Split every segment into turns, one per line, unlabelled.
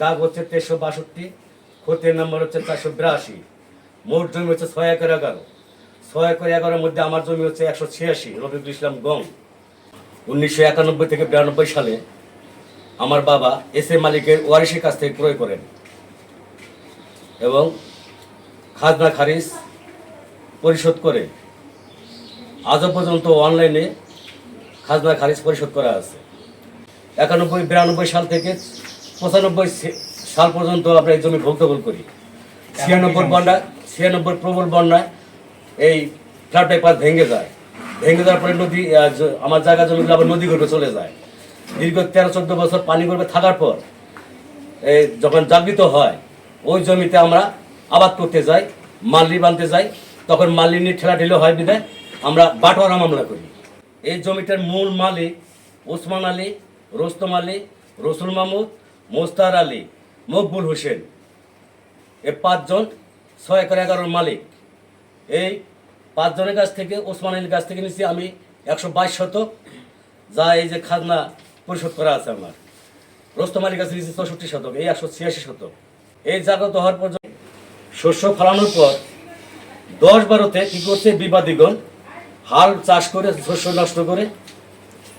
দাগ হচ্ছে তেরোশো বাষট্টি, ক্ষতির নম্বর হচ্ছে চারশো বিরাশি। মোট জমি হচ্ছে ছয় একর এগারো। ছয় একর এগারোর মধ্যে আমার জমি হচ্ছে একশো ছিয়াশি, রফিকুল ইসলাম গং। উনিশশো একানব্বই থেকে বিরানব্বই সালে আমার বাবা এস এ মালিকের ওয়ারিশের কাছ থেকে ক্রয় করেন এবং খাজনা খারিজ পরিশোধ করে আজও পর্যন্ত অনলাইনে খাজনা খারিজ পরিশোধ করা আছে। একানব্বই, বিরানব্বই সাল থেকে পঁচানব্বই সাল পর্যন্ত আমরা এই জমি ভুক্তভোগ করি। ছিয়ানব্বই বন্যা ছিয়ানব্বই প্রবল বন্যায় এই ফ্ল্যাট পাইপার ভেঙে যায়। ভেঙে যাওয়ার পরে নদী আমার জায়গা জমিগুলো আবার নদী গর্ভে চলে যায়। দীর্ঘ তেরো চোদ্দ বছর পানি গর্ভে থাকার পর এই যখন জাগৃত হয় ওই জমিতে আমরা আবাদ করতে যাই মাল্লি বানতে যাই। তখন মাল্লি নিয়ে ঠেলা ঠেলে হয় বিদায় আমরা বাটোয়ারা মামলা করি। এই জমিটার মূল মালিক ওসমান আলী রোস্তম আলী রসুল মাহমুদ মোস্তার আলী, মকবুল হোসেন। এ পাঁচজন ছয় একর এগারোর মালিক। এই পাঁচজনের কাছ থেকে, ওসমান আলীর কাছ থেকে নিচ্ছি আমি একশো বাইশ শতক, যা এই যে খাজনা পরিশোধ করা আছে আমার। রোস্তম কাছে নিচ্ছি চৌষট্টি শতক, এই একশো ছিয়াশি শতক। এই জাগ্রত হওয়ার পর শস্য ফলানোর পর দশ বারোতে কী করছে বিবাদীগণ? হাল চাষ করে, শস্য নষ্ট করে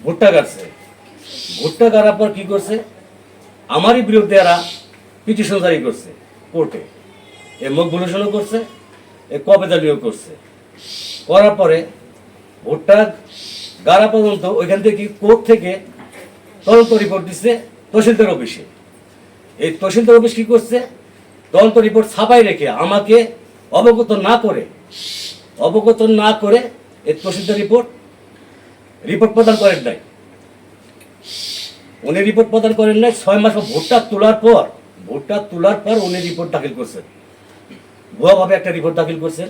ভুট্টা গাড়ছে। ভুট্টা গাড়ার পর কী করছে? আমারই বিরুদ্ধে এরা পিটিশন জারি করছে, কোর্টে। এ মকবুলেশনও করছে, এ কবে কবেদালিও করছে। করার পরে ভুট্টা গাড়া পর্যন্ত ওইখান থেকে কোর্ট থেকে তদন্ত রিপোর্ট দিচ্ছে তহসিলদার অফিসে। এই তহসিলদার অফিস কি করছে? তদন্ত রিপোর্ট ছাপাই রেখে আমাকে অবগত না করে, অবগত না করে এই তহসিলদার রিপোর্ট রিপোর্ট প্রদান করেন নাই। উনি রিপোর্ট প্রদান করেন নাই ছয় মাস ভোটটা তোলার পর ভোটটা তোলার পর উনি রিপোর্ট দাখিল করছেন। ভুয়াভাবে একটা রিপোর্ট দাখিল করছেন।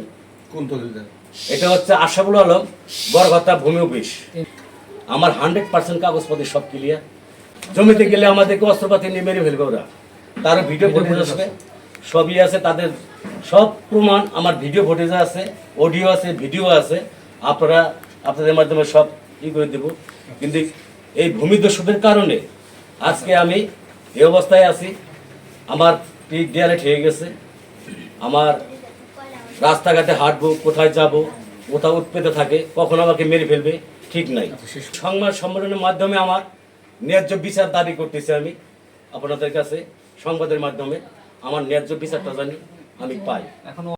কোন
এটা হচ্ছে আশাবুল আলম বরঘাতা ভূমি অফিস। আমার হান্ড্রেড পার্সেন্ট কাগজপত্র সব ক্লিয়ার জমিতে গেলে আমাদেরকে অস্ত্রপাতি নিয়ে মেরে ফেলবে ওরা। তারও ভিডিও ফুটেজ আসবে সবই আছে তাদের সব প্রমাণ আমার ভিডিও ফুটেজ আছে অডিও আছে ভিডিও আছে। আপনারা আপনাদের মাধ্যমে সব ই করে দেব। কিন্তু এই ভূমিদস্যুদের কারণে আজকে আমি এই অবস্থায় আছি। আমার পিক দেয়ালে ঠেকে গেছে। আমার রাস্তাঘাটে হাঁটবো কোথায় যাব কোথাও উৎপেতে থাকে কখন আমাকে মেরে ফেলবে ঠিক নাই। সংবাদ সম্মেলনের মাধ্যমে আমার ন্যায্য বিচার দাবি করতেছি আমি আপনাদের কাছে। সংবাদের মাধ্যমে আমার ন্যায্য বিচারটা জানি আমি পাই।
এখনও